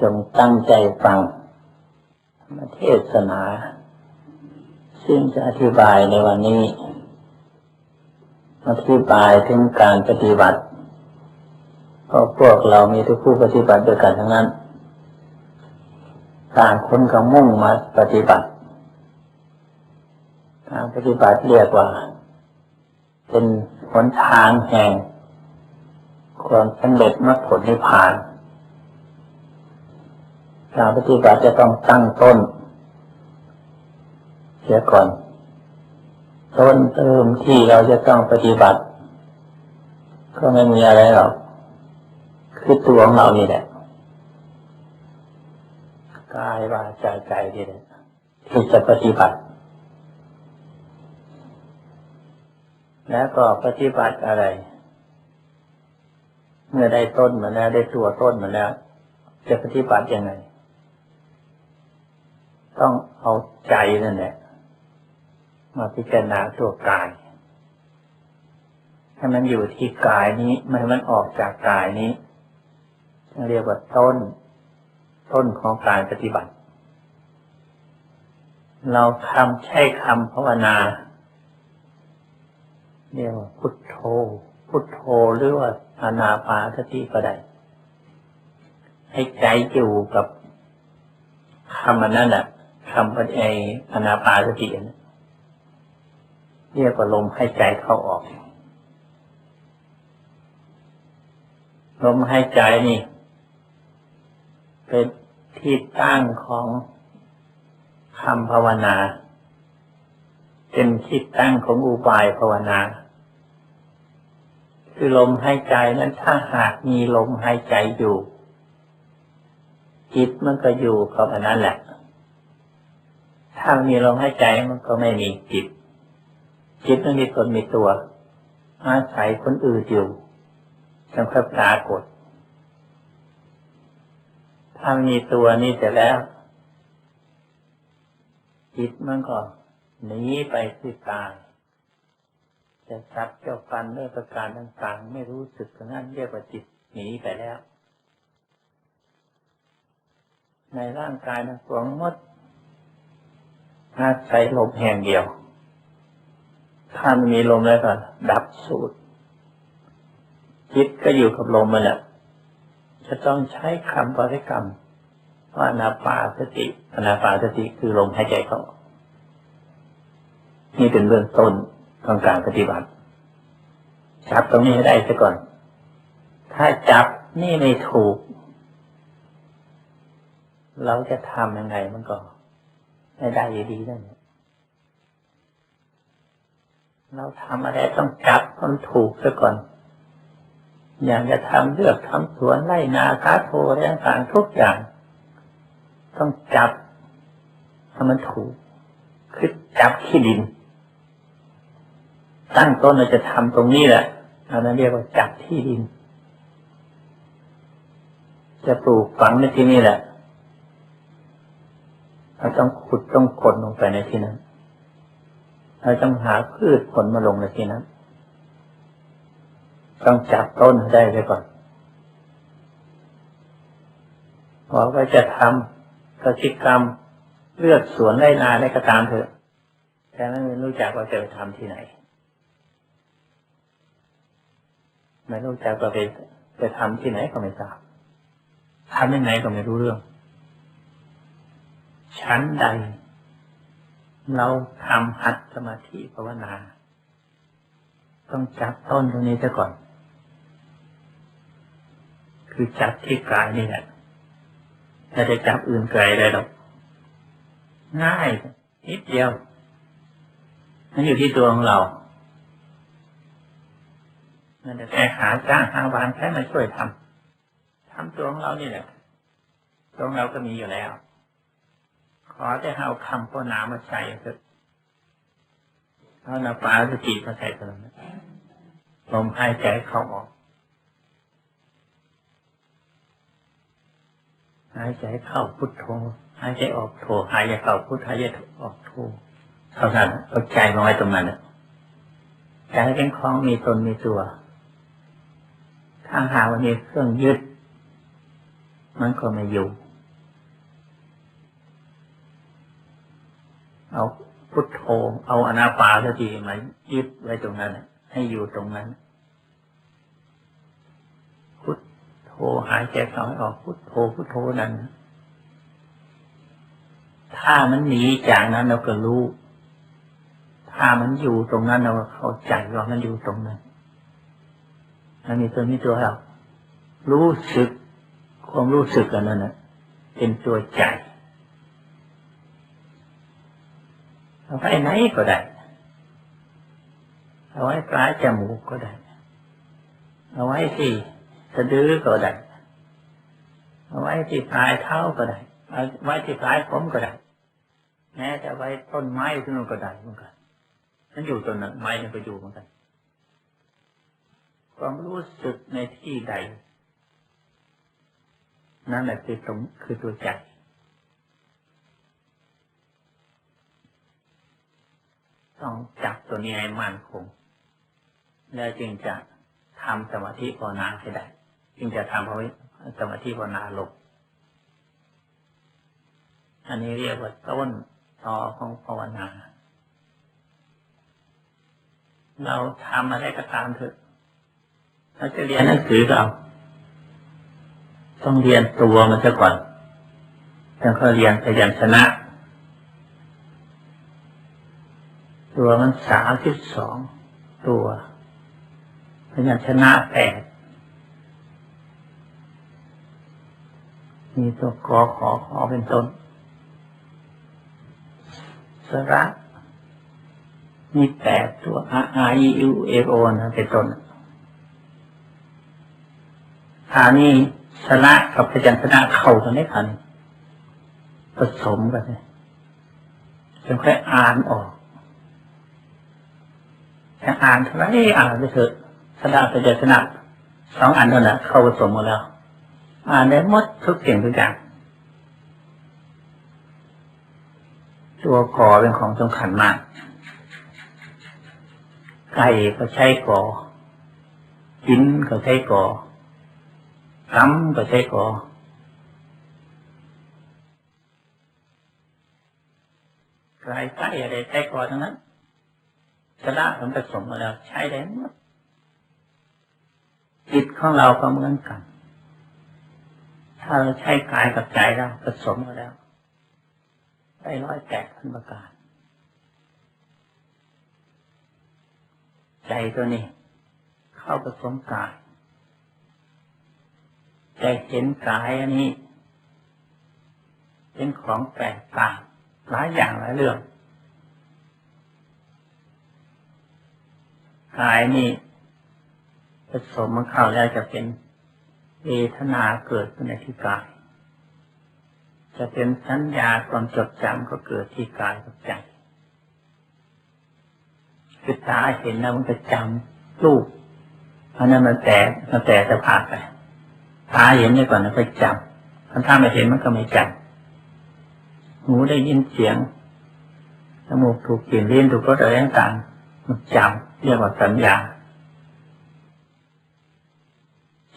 จงตั้งใจฟังมาเทศนา ซึ่งจะอธิบายในวันนี้ อธิบายถึงการปฏิบัติเพราะพวกเรามีทุกผู้ปฏิบัติด้วยกันทั้งนั้น ต่างคนก็มุ่งมาปฏิบัติ การปฏิบัติเรียกว่า เป็นหนทางแห่งความสำเร็จมรรคผลนิพพาน การปฏิบัติจะต้องตั้งต้น เสียก่อน ต้นเติมที่เราจะต้องปฏิบัติ ก็ไม่มีอะไรหรอก คือตัวของเรานี่แหละกายวาจาใจนี่แหละที่จะปฏิบัติ แล้วก็ปฏิบัติอะไร เมื่อได้ต้นมาแล้วได้ตัวต้นมาแล้ว จะปฏิบัติยังไง ต้องเอาใจนั่นแหละมาพิจารณาตัวกายให้มันอยู่ที่กายนี้ไม่ให้มันออกจากกายนี้เรียกว่าต้น ต้นของการปฏิบัติ เราคำใช้คำภาวนาเรียกว่าพุทโธ พุทโธหรือว่าอานาปาสติก็ได้ให้ใจอยู่กับคำอันนั้นแหละ คำปฏิไออนาปาสติเรียกว่าลมให้ใจเข้าออก ลมให้ใจนี่ เป็นที่ตั้งของคำภาวนา เป็นที่ตั้งของอุบายภาวนา คือลมหายใจนั้นถ้าหากมีลมหายใจอยู่จิตมันก็อยู่กับอันนั้นแหละ ถ้ามีลมหายใจมันก็ไม่มีจิต จิตมันมีตนมีตัว อาศัยคนอื่นอยู่จึงค่อยปรากฏถ้ามีตัวนี้เสร็จแล้ว จิตมันก็หนีไปที่กายจะสับเจ้าฟันด้วยประการต่างๆ ไม่รู้สึกนั้นเรียกว่าจิตหนีไปแล้ว ในร่างกายนั้นสวงมด อาศัยลมแห่งเดียว ถ้ามันมีลมแล้วก็ดับสูตรจิตก็อยู่กับลมมันแหละจะต้องใช้คำบริกรรมว่านาปาสติอนาปาสติคือลมหายใจเข้านี่เป็นเบื้องต้นของการปฏิบัติ จับตรงนี้ให้ได้ซะก่อน ถ้าจับนี่ไม่ถูก เราจะทำยังไงมันก็ ไม่ได้อยู่ดีนั่นเราทำอะไรต้องจับมันถูกซะก่อน อย่างจะทำเลือกทำสวนไร่นาคาโทอะไรต่างทุกอย่าง ต้องจับให้มันถูกคือจับขี้ดิน ตั้งต้นเราจะทำตรงนี้แหละอันนั้นเรียกว่าจับที่ดิน จะปลูกฝังในที่นี่แหละ เราต้องขุดต้องขนลงไปในที่นั้นเราต้องหาพืชผลมาลงในที่นั้น ต้องจับต้นได้ไปก่อนพอว่าจะทำกิจกรรมเลือกสวนไร่นาได้ก็ตามเถอะแต่นั้นไม่รู้จักว่าจะไปทำที่ไหน ไม่รู้จักว่าไปไปทำที่ไหนก็ไม่ทราบทำยังไงก็ไม่รู้เรื่อง ชั้นใด เราทำหัดสมาธิภาวนา ต้องจับต้นตรงนี้ซะก่อน คือจับที่กายนี่แหละถ้าจะจับอื่นไกลได้หรอกง่ายนิดเดียวมันอยู่ที่ตัวของเรามันจะแค่หาจ้างหาวานแค่มาช่วยทำทำตัวของเรานี่แหละตัวของเราก็มีอยู่แล้ว ขอจะเอาคำภาวนามาใส่เถอะเอานาปาสติมาใส่ตรงนั้นลมหายใจเข้าออกหายใจเข้าพุทโธหายใจออกโธหายใจเข้าพุทหายใจออกโธเท่านั้นเอาใจมาไว้ตรงนั้นใจเป็นของมีตนมีตัวถ้าหาวันนี้เครื่องยึด มันก็ไม่อยู่ เอาพุทโธเอาอนาปาสติมายึดไว้ตรงนั้นให้อยู่ตรงนั้น พุทโธหายใจเข้าให้ออกพุทโธพุทโธนั้น ถ้ามันหนีจากนั้นเราก็รู้ ถ้ามันอยู่ตรงนั้นเราก็เข้าใจว่ามันอยู่ตรงนั้นมันมีตัวนี้ตัวเรารู้สึกความรู้สึกอันนั้นเป็นตัวใจ เอาไว้ไหนก็ได้ เอาไว้ปลายจมูกก็ได้ เอาไว้ที่สะดือก็ได้ เอาไว้ที่ปลายเท้าก็ได้ เอาไว้ที่ปลายผมก็ได้ แม้จะไว้ต้นไม้ที่นู่นก็ได้เหมือนกันมันอยู่ต้นไม้มันก็อยู่เหมือนกันความรู้สึกในที่ใด นั่นแหละคือตรงคือตัวใจ ต้องจับตัวนี้ให้มั่นคงแล้วจึงจะทำสมาธิภาวนาให้ได้ จึงจะทำภาวสมาธิภาวนาลงอันนี้เรียกว่าต้นตอของภาวนา เราทำอะไรก็ตามเถอะ เราจะเรียนหนังสือก็เอาต้องเรียนตัวมันซะก่อนแล้วก็เรียนพยัญชนะ ตัวมันสามสิบสองตัวพยัญชนะแปดมีตัวกอขอขอเป็นต้นสระมีแปดตัวอาอาอีอูเอโอนะเป็นต้นอานี่ชนะกับพยัญชนะเข้ากันได้คันผสมกันเลยจนค่อยอ่านออก แต่อ่านเท่าไรอ่านไปเถอะชนะพยัญชนะสองอันเท่านั้นเข้าผสมหมดแล้ว อ่านได้หมดทุกสิ่งทุกอย่าง ตัวกอเป็นของสำคัญมาก ไก่ก็ใช้กอหินก็ใช้กอคำก็ใช้กอไก่ไก่อะไรใช้กอทั้งนั้น ชนะผมผสมมาแล้วใช้ได้หมดจิตของเราก็เหมือนกัน ถ้าเราใช้กายกับใจแล้วผสมมาแล้วได้ร้อยแปดพันประการ ใจตัวนี้ เข้าผสมกายใจเห็นกายอันนี้ เป็นของแปลกต่างหลายอย่างหลายเรื่อง กายนี่ผสมมันเข้าแล้วจะเป็นเวทนาเกิดขึ้นในที่กาย จะเป็นสัญญาความจดจำก็เกิดที่กายกับใจคือตาเห็นแล้วมันก็จำรูปเพราะนั้นมันแต่มันแต่จะผ่านไปตาเห็นเนี่ก่อนแล้วก็จำถ้าไม่เห็นมันก็ไม่จำหูได้ยินเสียงจมูกถูกกลิ่นลิ้นถูกรสอะไรต่างๆ มันจำเรียกว่าสัญญา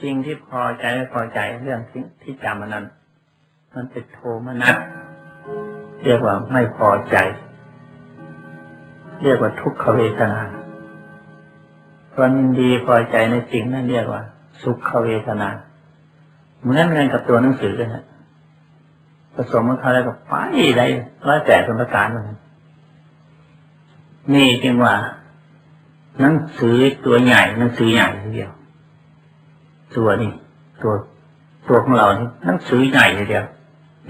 สิ่งที่พอใจไม่พอใจเรื่องที่ที่จำมันนั้น มันเป็นโทมนัสเรียกว่าไม่พอใจ เรียกว่าทุกขเวทนาความยินดีพอใจในสิ่งนั้นเรียกว่า สุขเวทนาเหมือนกันกับตัวหนังสือเลยนะผสมกันเข้าแล้วก็ไปได้ร้อยแปดประการเหมือนกันนี่จึงว่า หนังสือตัวใหญ่หนังสือใหญ่ทีเดียว ตัวนี้ตัวตัวของเรานี่หนังสือใหญ่ทีเดียว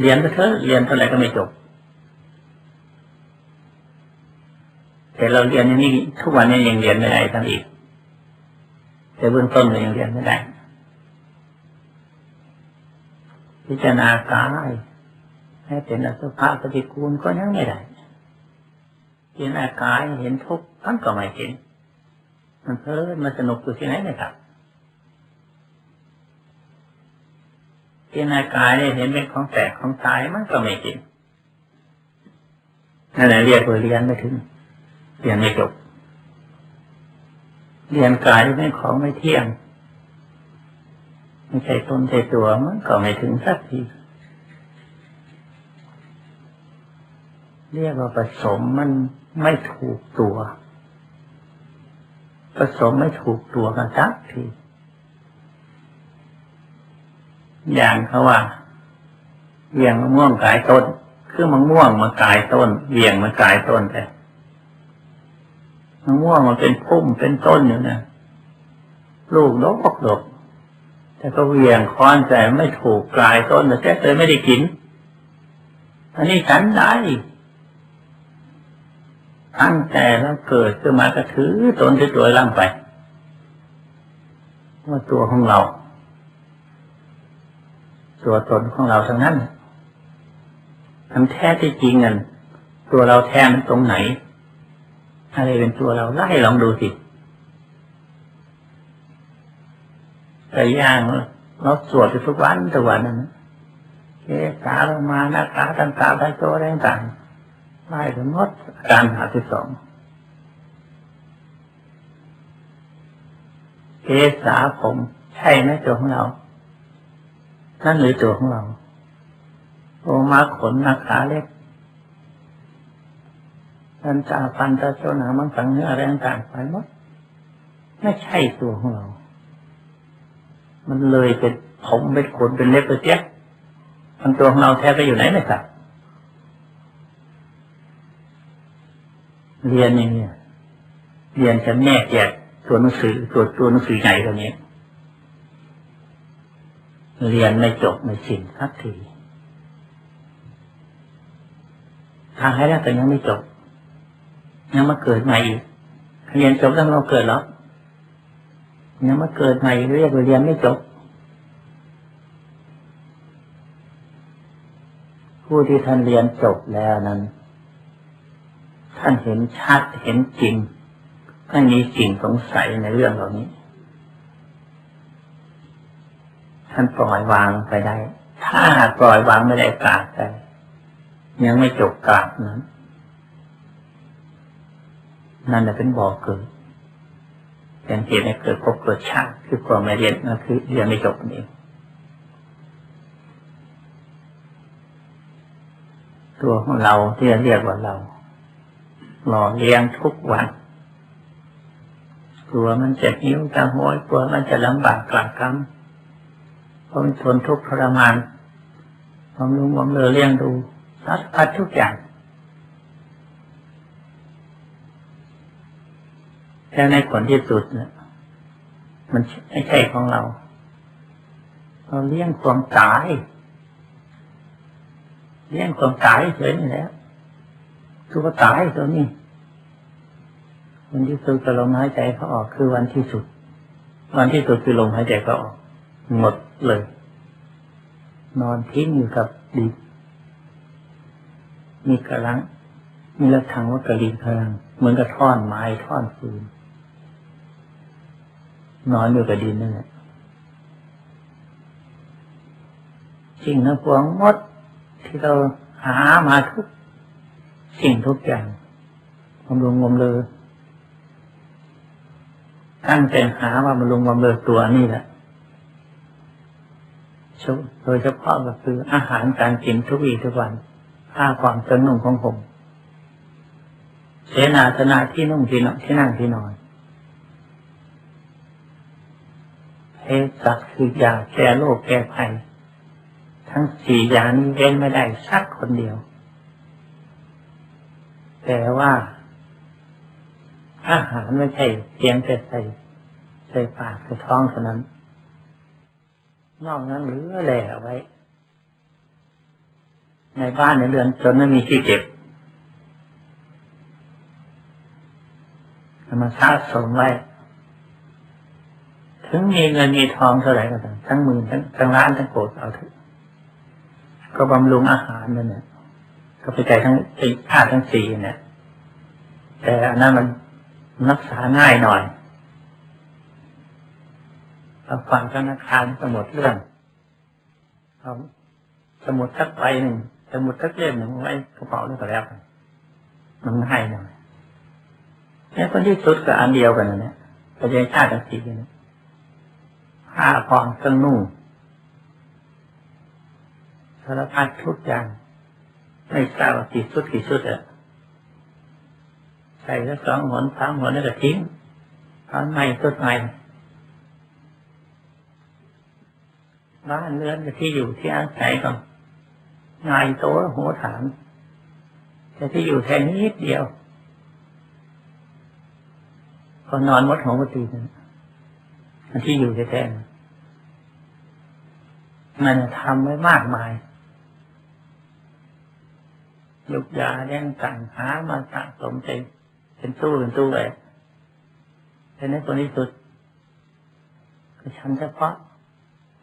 เรียนไปเถอะเรียนเท่าไหร่ก็ไม่จบ แต่เราเรียนอย่างนี้ทุกวันนี้ยังเรียนไม่ได้ทั้งอีก แต่เบื้องต้นเรายังเรียนไม่ได้ พิจารณากายให้เป็นอสุภะปฏิกูลก็ยังไม่ได้พิจารณากายเห็นทุกข์ท่านก็ไม่เห็น มันเพลินมันสนุกอยู่ที่ไหนเนะครับพิจารณากายเนี่ยเห็นเป็นของแตกของตายมันก็ไม่เห็นนั่นแหละเรียกว่าเรียนไม่ถึงเรียนไม่จบเรียนกายเป็นของไม่เที่ยงไม่ใช่ตนใช่ตัวมันก็ไม่ถึงสักทีเรียกว่าผสมมันไม่ถูกตัว ผสมไม่ถูกตัวกันสักที อย่างเขาว่าเวียงมะม่วงกายต้น คือมะม่วงมากายต้นเวียงมากายต้นแต่มะม่วงมันเป็นพุ่มเป็นต้นอยู่นะลูกดกดกแต่ก็เวียงค้อนแต่ไม่ถูกกลายต้นแต่แท้เลยไม่ได้กิน อันนี้ฉันได้ ตั้งแต่แล้วเกิดขึ้นมาก็ถือตนที่ตัวร่างไป ว่าตัวของเรา ตัวตนของเราทั้งนั้นทำแท้ที่จริงกันตัวเราแท้มันตรงไหน อะไรเป็นตัวเราไล่ลองดูสิแต่ย่างเราสวดทุกวันทุกวันนั้นเกสาลงมาหน้าตาต่างๆได้โตได้ต่าง ไล่ถึงหมดอาการหาที่สองเกสาผมใช่ไหมตัวของเรา นั่นหรือตัวของเราโอมาขนนาขาเล็กนันจาฟันตะโจหนามังสังเนื้ออะไรต่างๆไปหมดไม่ใช่ตัวของเรา มันเลยเป็นผมเป็นขนเป็นเล็บเป็นเจ๊ยบมันตัวของเราแท้ไปอยู่ไหนไม่ทราบ เรียนอย่างนี้เรียนจะแนกแยกตัวหนังสือตัวตัวหนังสือใหญ่ตัวนี้ เรียนไม่จบไม่สิ้นสักทีทางให้แล้วแต่ยังไม่จบ ยังมาเกิดใหม่อีกเรียนจบแล้วเราเกิดแล้วยังมาเกิดใหม่เรียกว่าเรียนไม่จบผู้ที่ท่านเรียนจบแล้วนั้น ท่านเห็นชัดเห็นจริง ไม่มีสิ่งสงสัยในเรื่องเหล่านี้ ท่านปล่อยวางไปได้ ถ้าปล่อยวางไม่ได้กาบไปยังไม่จบกาบนั้นนั่นแหละเป็นบ่อเกิดเป็นเหตุให้เกิดภพเกิดชาติคือความไม่เรียนก็คือเรียนไม่จบนั่ตัวของเราที่เรียกว่าเรา หล่อเลี้ยงทุกวันกลัวมันจะหิวจะโหยกลัวมันจะลำบากกลากกำเพราะมันทนทุกข์ทรมานความรู้ความเลอเลี้ยงดูสารพัดทุกอย่างแต่ในผลที่สุดเนี่ยมันไม่ใช่ของเรา เราเลี้ยงความตาย เลี้ยงความตายเฉยนี่แหละ คือว่าตายตัวนี้วันที่สุดจะลมหายใจเขาออกคือวันที่สุด วันที่สุดคือลมหายใจเขาออก หมดเลย นอนทิ้งอยู่กับดินมีกระลังมีระทังว่ากระลีกระลังเหมือนกับท่อนไม้ท่อนฟืนนอนอยู่กับดินนั่นแหละสิ่งทั้งปวงหมดที่เราหามาทุก สิ่งทุกอย่างมันรวมรวมเลยตั้งใจหาว่ามันรวมรวมเลยตัวนี่แหละโดยเฉพาะก็คืออาหารการกินทุกวีทุกวันค่าความสนุ่งของผม เสนาสนะที่นุ่งที่นอนที่นั่งที่นอนเภสัชคือยาแก้โรคแก้ภัย ทั้งสี่อย่างนี้เว้นไม่ได้สักคนเดียว แต่ว่าอาหารไม่ใช่เพียงแต่ใส่ใส่ปากใส่ท้องเท่านั้น นอกนั้นเหลือแหล่ไว้ ในบ้านในเรือนจนไม่มีที่เก็บมาสะสมไว้ ถึงมีเงินมีทองเท่าไหร่ก็ตามทั้งหมื่นทั้งทั้งล้านทั้งโกดเอาเถอะก็บำรุงอาหารนั่นแหละ ก็ไปใจทั้งไอ้ธาตุทั้งสี่เนี่ยแต่อันนั้นมันรักษาง่ายหน่อยเราฟังธนาคารสมุดเรื่องเอาสมุดสักใบหนึ่งสมุดสักเล่มหนึ่งไว้กระเป๋านี่ก็แล้วมันง่ายหน่อยเนี่ยคนที่สุดก็อันเดียวกันเนี่ยประเทศชาติทั้งสี่เนี่ยผ้าผ่อนเครื่องนุ่งสารพัดทุกอย่าง ไม่ทราบว่ากี่ชุดกี่ชุดอะใส่แล้วสองหนสามหนแล้วก็ทิ้งตอนใหม่ชุดใหม่บ้านเรือนที่อยู่ที่อาศัยก็งายโตหัวฐานแต่ที่อยู่แค่นิดเดียวก็นอนมดหัวกตีนั่นอันที่อยู่แท้ๆมันทำไว้มากมาย ยุกยาแย่งกันหามาสะสมใจเป็นตู้เป็นตู้เลยแต่ในตัวนี้สุดก็ชันเฉพาะ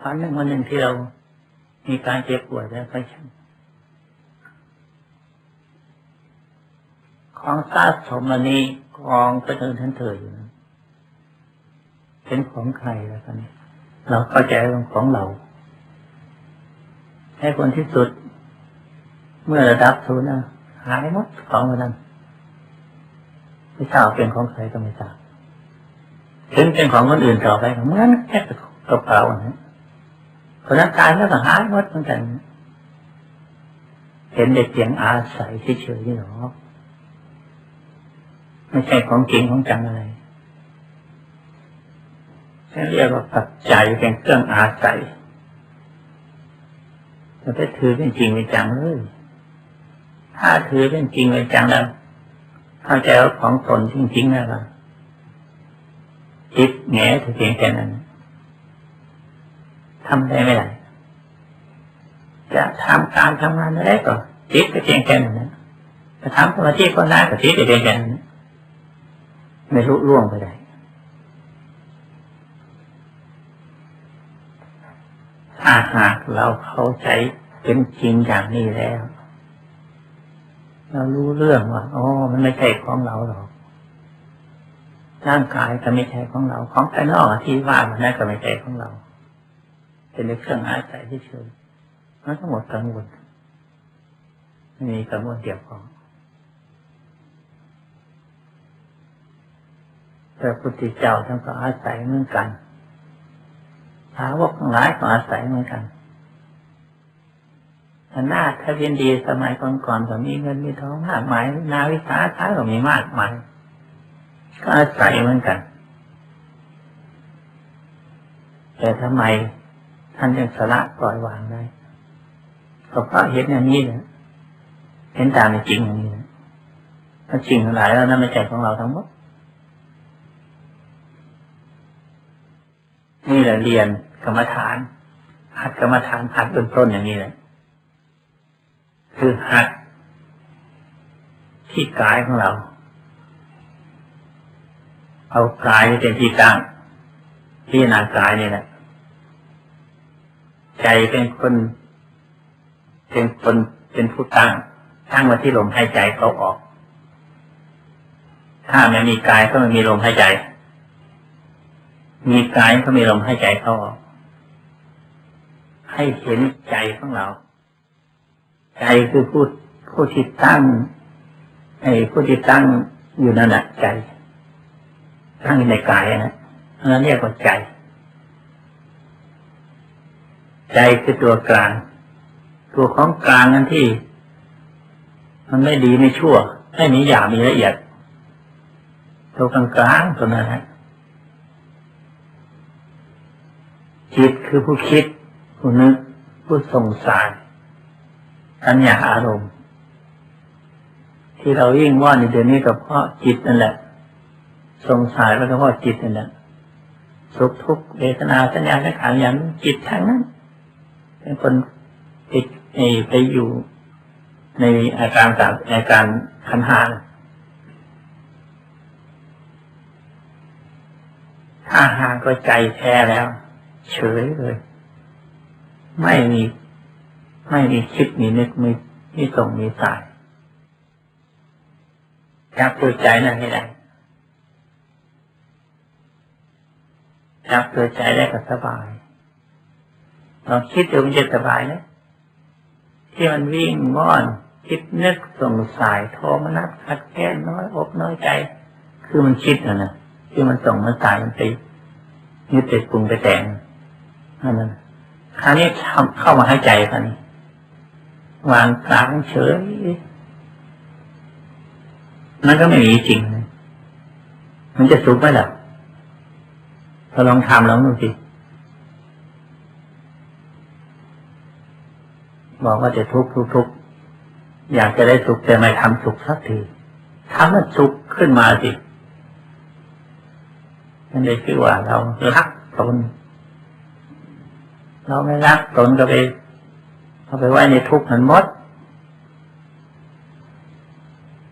วันหนึ่งวันหนึ่งที่เรา มีการเจ็บปวยแล้วไปชันของสะสมอันนี้กองก็เดินทันเถยอยู่นะเป็นของใครแล้วกันเราเข้าใจว่าของเรา ให้คนที่สุด เมื่อระดับศูนย์นะหายหมดของมันนั้นไม่ทราบเป็นของใครก็ไม่ทราบถึงเป็นของคนอื่นต่อไปเหมือนแค่กระเป๋าอันนั้นคนนั้นตายแล้วก็หายหมดเหมือนกันเห็นเด็กเพียงอาศัยเฉยๆนี่หรอไม่ใช่ของจริงของจังอะไรเรียกว่าปัจจัยเป็นเครื่องอาศัยจะไปถือเป็นจริงเป็นจังเลย ถ้าถือเป็นจริงเป็นจังแล้วเข้าใจว่าของตนจริงๆนะล่ะจิตแง่ถึงเพียงแค่นั้นทำได้ไม่ได้จะทำการทำงานอะไรก็จิตก็เพียงแค่นั้นจะทำสมาธิก็ได้ก็จิตก็เพียงแค่นั้นไม่รู้ล่วงไปได้ถ้าหากเราเข้าใจเป็นจริงอย่างนี้แล้ว เรารู้เรื่องว่าอ๋อมันไม่ใช่ของเราหรอกร่างกายก็ไม่ใช่ของเรา ของภายนอกที่ว่ามันนั่นก็ไม่ใช่ของเรา เป็นเครื่องอาศัยที่เฉยมันทั้งหมดกังวลไม่มีกังวลเกี่ยวของแต่พุทธเจ้าท่านก็อาศัยเหมือนกันสาวกทั้งหลายก็อาศัยเหมือนกัน หน้าถ้าเรียนดีสมัยก่อนๆก็มีเงินมีทองมากมายนาวิสาท้าก็มีมากมายก็อาศัยเหมือนกัน แต่ทำไมท่านยังสละปล่อยวางได้ก็เพราะเห็นอย่างนี้เนี่ยเห็นตามในจริงอย่างนี้นะถ้าจริงหลายแล้วนั่นไม่ใช่ของเราทั้งหมดนี่แหละเรียนกรรมฐานหัดกรรมฐานหัดเป็นต้นอย่างนี้เลย คือหัด ที่กายของเรา เอากายเป็นที่ตั้งที่นากายนี่แหละใจเป็นคน เป็นคนเป็นผู้ตั้งตั้งมาที่ลมหายใจเขาออก ถ้าไม่มีกายก็ไม่มีลมหายใจ มีกายก็มีลมหายใจเข้าออกให้เห็นใจของเรา ใจคือผู้ผู้ที่ตั้งไอ้ผู้ที่ตั้งอยู่นั่นแหละใจ ตั้งในกายนะนั่นเรียกว่าใจ ใจคือตัวกลาง ตัวของกลางนั่นที่ มันไม่ดีไม่ชั่วไม่มีหยาบมีละเอียดตัวกลางกลางตัวนั้นนะจิตคือผู้คิด ผู้นึก ผู้ส่งสาร สัญญาอารมณ์ ที่เรายิ่งว่าในเดือนนี้ก็เพราะจิตนั่นแหละ สงสารแล้วก็เพราะจิตนั่นแหละสุขทุกข์เวทนาสัญญาสังขารอย่างจิตทั้งนั้น เป็นคนติดไปอยู่ในอาการต่างอาการขันหาถ้าหากก็ใจแท้แล้ว เฉยเลย ไม่มี ไม่มีคิดมีนึกมีมีส่งมีสายจับตัวใจนั่นให้ได้จับตัวใจได้ก็สบายลองคิดดูมันจะสบายนะที่มันวิ่งว่อนคิดนึกสงสายโทมนัสขัดแค้นน้อยอกน้อยใจ คือมันคิดนะนะที่มันส่งมันสายมันไปยึดติดปรุงไปแต่งนั่นนั่นคราวนี้เข้ามาให้ใจคราวนี้ วางกลางเฉย มันก็ไม่มีจริง มันจะสุขไหมล่ะเราลองทำลองดูสิบอกว่าจะทุกข์ทุกข์ทุกอยากจะได้สุขแต่ไม่ทำสุขสักทีทำมันสุขขึ้นมาสินั่นเลยคือว่าเรารักตน เราไม่รักตนก็ไป เอาไปไว้ในทุกข์มันมด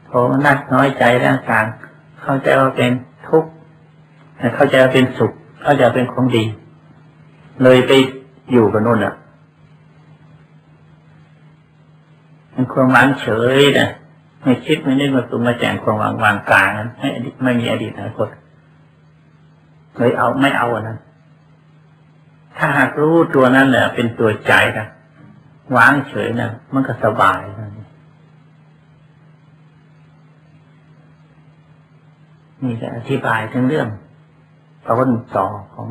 โทมันนักน้อยใจร่างกายเข้าใจว่าเป็นทุกข์เข้าใจว่าเป็นสุข เข้าใจเป็นของดี เลยไปอยู่กับนู่นอะมันความวางเฉยนะไม่คิดไม่นึกมาตุมมาแจงความวางวางกลางนั้นไม่มีอดีตอนาคตเลยเอาไม่เอาอันนั้นถ้าหากรู้ตัวนั้นแหละเป็นตัวใจนะ วางเฉยนะมันก็สบายนะนี่จะอธิบายถึงเรื่องต้นต่อของ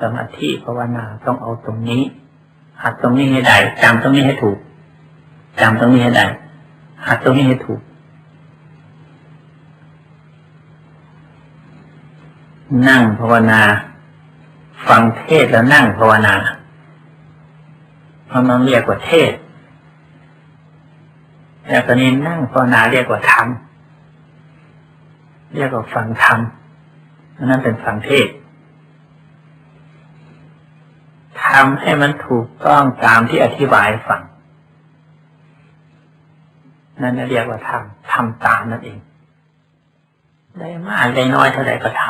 สมาธิภาวนาต้องเอาตรงนี้หัดตรงนี้ให้ได้จำตรงนี้ให้ถูกจำตรงนี้ให้ได้หัดตรงนี้ให้ถูก นั่งภาวนา ฟังเทศแล้วนั่งภาวนา เพราะมันเรียกว่าเทศ แต่ตอนนี้นั่งภาวนาเรียกว่าธรรม เรียกว่าฟังธรรมนั่นเป็นฟังเทศทำให้มันถูกต้องตามที่อธิบายฟัง นั่นเรียกว่าทำทำตามนั่นเอง ได้มากได้น้อยเท่าไรก็ท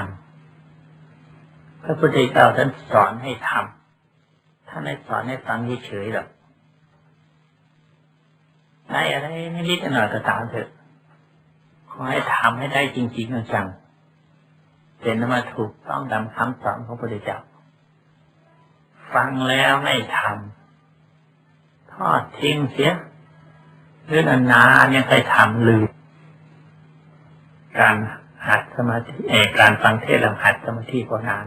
ำพระพุทธเจ้าท่านสอนให้ทำ ท่านไม่สอนให้ฟังเฉยๆหรอกได้อะไรนิดๆหน่อยก็ตามเถอะ ขอให้ทำให้ได้จริงๆจังๆเป็นมาถูกต้องตามคำสอนของพระพุทธเจ้าฟังแล้วไม่ทำทอดทิ้งเสียหรือนานๆยังไปทำลืมการหัดสมาธิการฟังเทศแล้วหัดสมาธิพอนาน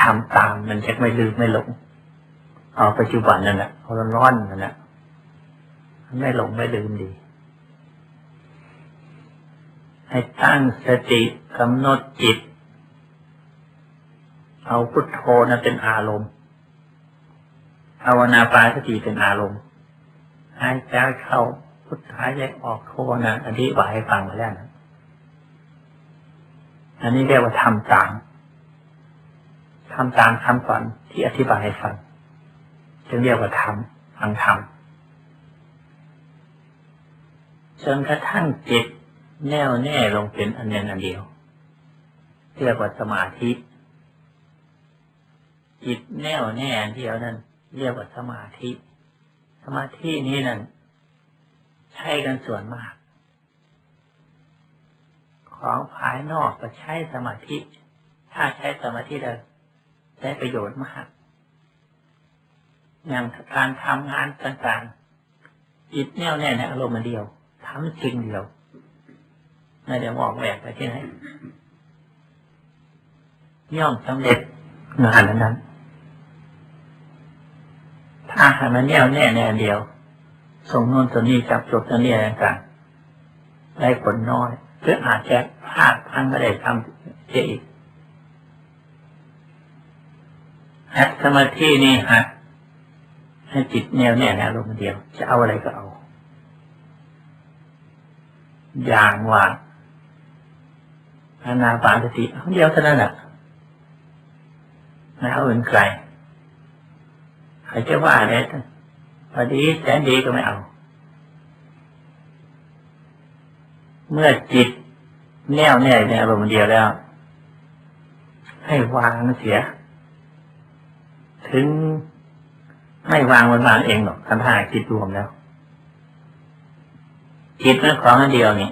ทำตามมันจะไม่ลืมไม่หลง เอาปัจจุบันนั่นแหละเอร้อนนั่นแหละไม่หลงไม่ลืมดี ให้ตั้งสติกำหนดจิต เอาพุทโธนั้นเป็นอารมณ์ภาวนาปาสติเป็นอารมณ์หายใจเข้าพุทหายใจออกโทนะอธิบายให้ฟังมาแล้วนะอันนี้เรียกว่าทำตามทำตามคำสอนที่อธิบายให้ฟัง จึงเรียกว่าทำฟังทำจนกระทั่งจิตแน่วแน่ลงเป็นอันเดียวอันเดียว เรียกว่าสมาธิ จิตแน่วแน่อันเดียวนั้น เรียกว่าสมาธิ สมาธินี้นั่นใช้กันส่วนมาก ของภายนอกก็ใช้สมาธิ ถ้าใช้สมาธิแล้วได้ประโยชน์มาก อย่างการทำงานต่างๆจิตแน่วแน่ในอารมณ์เดียวทำจริงเดียวไม่ได้บอกแหวกไปที่ไหนย่อมสำเร็จงานนั้น ถ้าหามันแน่วแน่แน่เดียว ส่งโน่นตัวนี้จับจบตัวนี้ต่างๆได้ผลน้อยหรืออาจจะพลาดพังไม่ได้ทำเสียอีกหัดสมาธินี่หัด ให้จิตแน่วแน่นอารมณ์เดียว จะเอาอะไรก็เอา อย่างว่าอานาปานสติเดียวเท่านั้นแหละไม่เอาอื่นไกลใครจะว่าอะไรพอดีแสนดีก็ไม่เอา เมื่อจิตแน่วแน่ในอารมณ์เดียวแล้ว ให้วางเสีย ถึง ไม่วางมันวางเองหรอกทำท่าจิตรวมแล้วจิตนั้นของอันเดียวนี่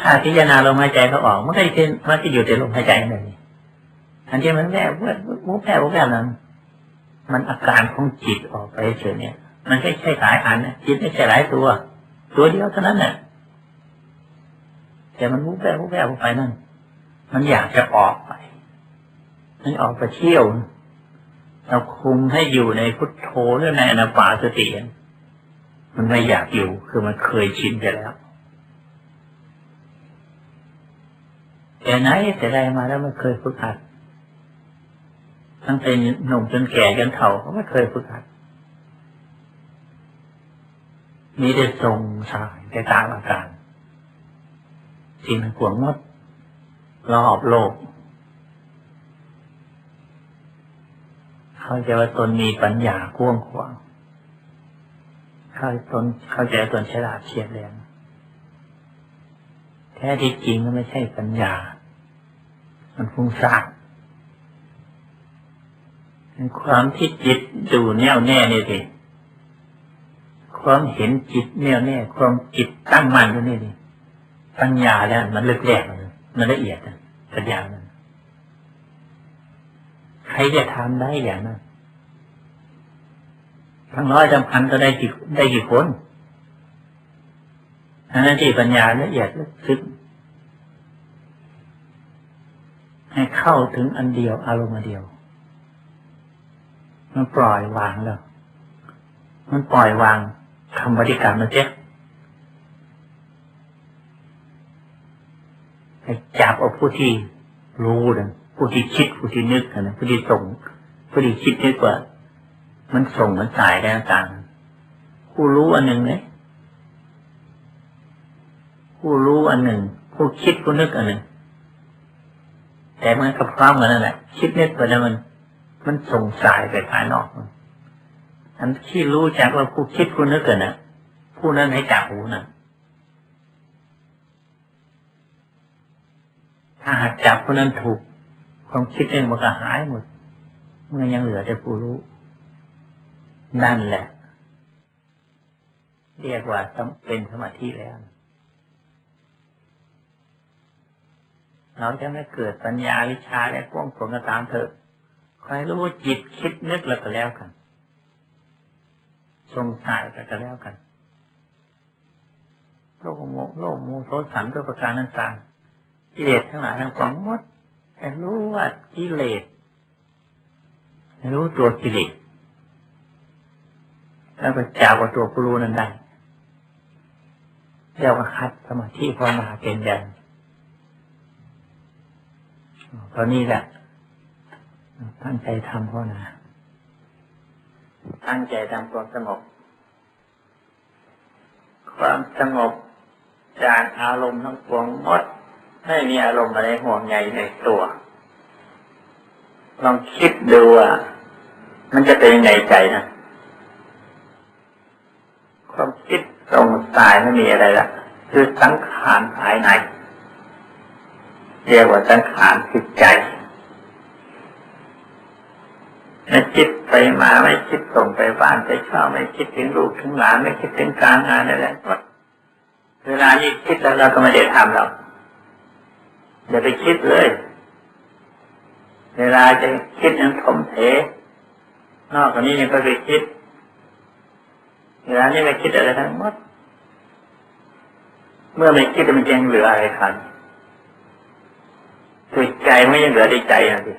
ถ้าพิจารณาลมหายใจเขาออกมันก็จะมันจะอยู่ในลมหายใจนั่นเองอันที่มันแวบแวบวุบแวบวุบแวบนั้น มันอาการของจิตออกไปเฉยเนี่ย มันไม่ใช่หลายอันนะจิตไม่ใช่หลายตัว ตัวเดียวเท่านั้นน่ะแต่มันวุบแวบวุบแวบไปนั่นมันอยากจะออกไปมันออกไปเที่ยว เราคุมให้อยู่ในพุทโธหรือในอนาปาสติมันไม่อยากอยู่คือมันเคยชินไปแล้วแต่ไหนแต่ใดมาแล้วไม่เคยฝึกหัดตั้งแต่หนุ่มจนแก่จนเฒ่าก็ไม่เคยฝึกหัดมีแต่ทรงสายแต่ตามอาการสิ่มันขวงมดรอบโลก เข้าใจว่าตนมีปัญญากว้างขวางเข้าตนเข้าใจว่าตนฉลาดเฉียบแหลมแท้ที่จริงก็ไม่ใช่ปัญญา มันฟุ้งซ่านความที่จิตดูแน่วแน่นี่สิความเห็นจิตแน่วแน่ ความจิตตั้งมั่นอยู่นี่นี่ปัญญาแล้วมันลึกแรกเลยมันละเอียดปัญญา รจะทำได้อย่างนั้นทั้งร้อยจำพันก็ได้กี่ได้กี่คนอันนั้นที่ปัญญาละเอียดลึกซึ้งให้เข้าถึงอันเดียวอารมณ์เดียว มันปล่อยวางแล้ว มันปล่อยวางคำบริกรรมมันเจ๊ให้จับเอาผู้ที่รู้นะ ผู้ที่คิดผู้ที่นึกนะผู้ที่ส่งผู้ที่คิดนึกว่า มันส่งมันสายได้ต่างผู้รู้อันหนึ่งเลยผู้รู้อันหนึ่ง ผู้คิดผู้นึกอันหนึ่ง แต่มันก็พร้อมกันนั่นแหละคิดนึกไปแล้วมัน มันส่งสายไปภายนอกอันที่รู้จักว่าผู้คิดผู้นึกกันนะผู้นั้นให้จับหูนะถ้าหากจับผู้นั้นถูก ความคิดเองมันก็หายหมดมันยังเหลือแต่ผู้รู้ นั่นแหละ เรียกว่าต้องเป็นสมาธิแล้ว เราจะไม่เกิดปัญญาวิชาและพ่วงผลก็ตามเถอะคอยรู้ว่าจิตคิดนึกแล้วก็แล้วกันทรงสายก็แล้วกันโลกโมโลกโมโทสันตัวประการต่างๆกิเลสทั้งหลายทั้งปวงหมด แต่รู้ว่ากิเลสรู้ตัวกิเลสแล้วก็จับว่าตัวผู้รู้นั้นได้เรียกว่าคัดสมาธิภาวนาเป็นยันตอนนี้แหละตั้งใจทำภาวนาตั้งใจทำความสงบ ความสงบจากอารมณ์ทั้งปวงหมด ไม่มีอารมณ์อะไรห่วงใยในตัว ลองคิดดูว่ามันจะเป็นยังไงใจนะความคิดตรงสายไม่มีอะไรละคือสังขารภายใน เรียกว่าสังขารจิตใจไม่คิดไปมาไม่คิดส่งไปบ้านไปช่าไม่คิดถึงลูกถึงหลานไม่คิดถึงการงานอะไรหมดเวลาที่คิดแล้วเราก็ไม่ได้ทำหรอก อย่าไปคิดเลย เวลาจะคิดนั้นถมเทนอกจากนี้ยังก็ไปคิด เวลานี้ไม่คิดอะไรทั้งหมด เมื่อไม่คิดมันยังเหลืออะไรทันคือใจไม่ยังเหลือในใจนะสิ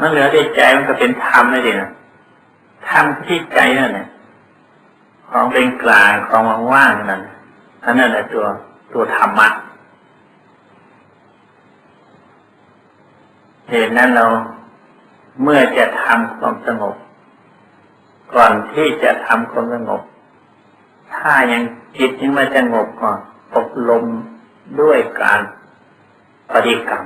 มันเหลือในใจมันก็เป็นธรรมเลยดินะธรรมที่ใจนั่นแหละของเป็นกลางของว่างๆนั่นอันนั้นแหละตัว ตัวธรรมะเหตุนั้นเราเมื่อจะทำความสงบ ก่อนที่จะทำความสงบ ถ้ายังจิตยังไม่สงบก่อนอบรมด้วยการปฏิกรรม